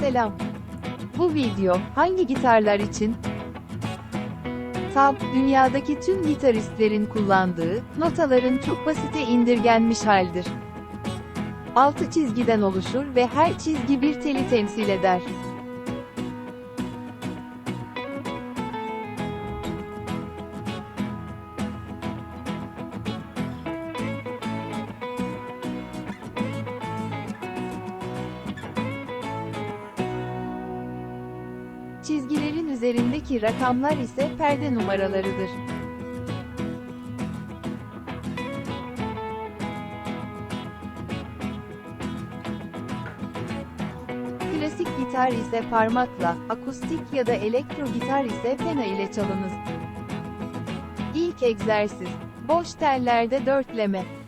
Selam. Bu video, hangi gitarlar için? Tab, dünyadaki tüm gitaristlerin kullandığı, notaların çok basite indirgenmiş haldir. Altı çizgiden oluşur ve her çizgi bir teli temsil eder. Üzerindeki rakamlar ise perde numaralarıdır. Klasik gitar ise parmakla, akustik ya da elektro gitar ise pena ile çalınız. İlk egzersiz. Boş tellerde dörtleme.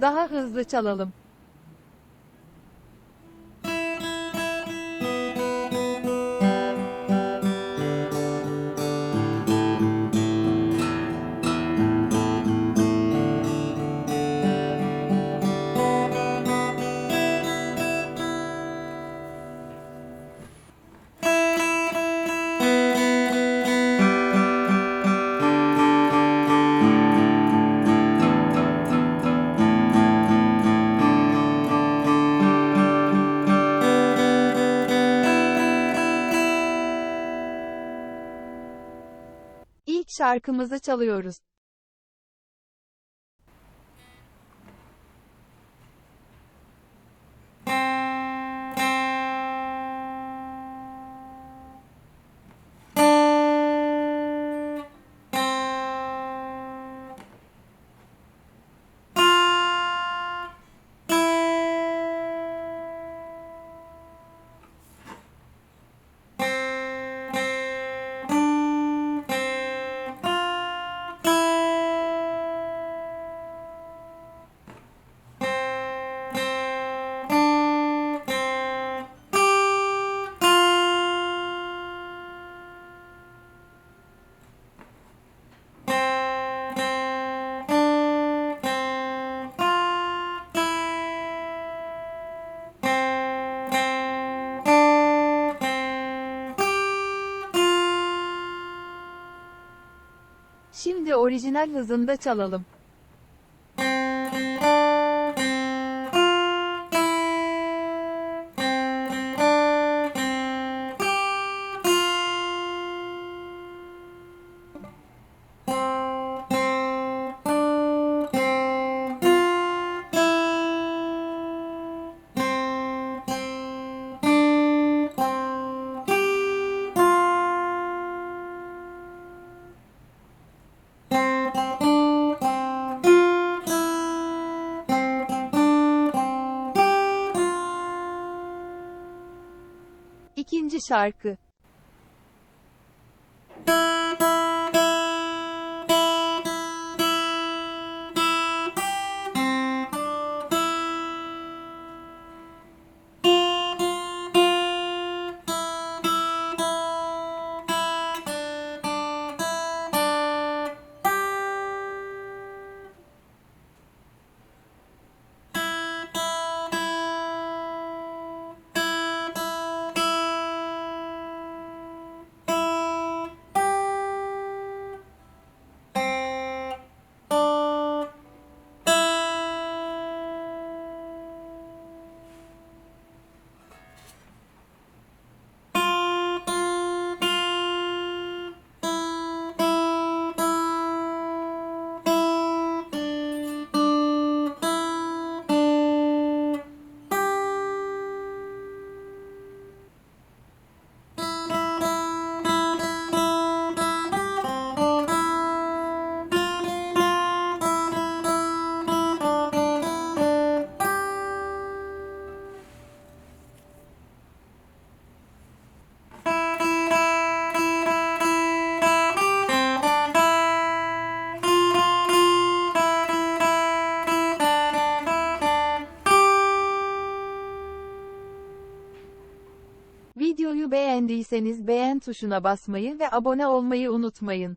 Daha hızlı çalalım. Şarkımızı çalıyoruz. Şimdi orijinal hızında çalalım. İkinci şarkı. Beğendiyseniz beğen tuşuna basmayı ve abone olmayı unutmayın.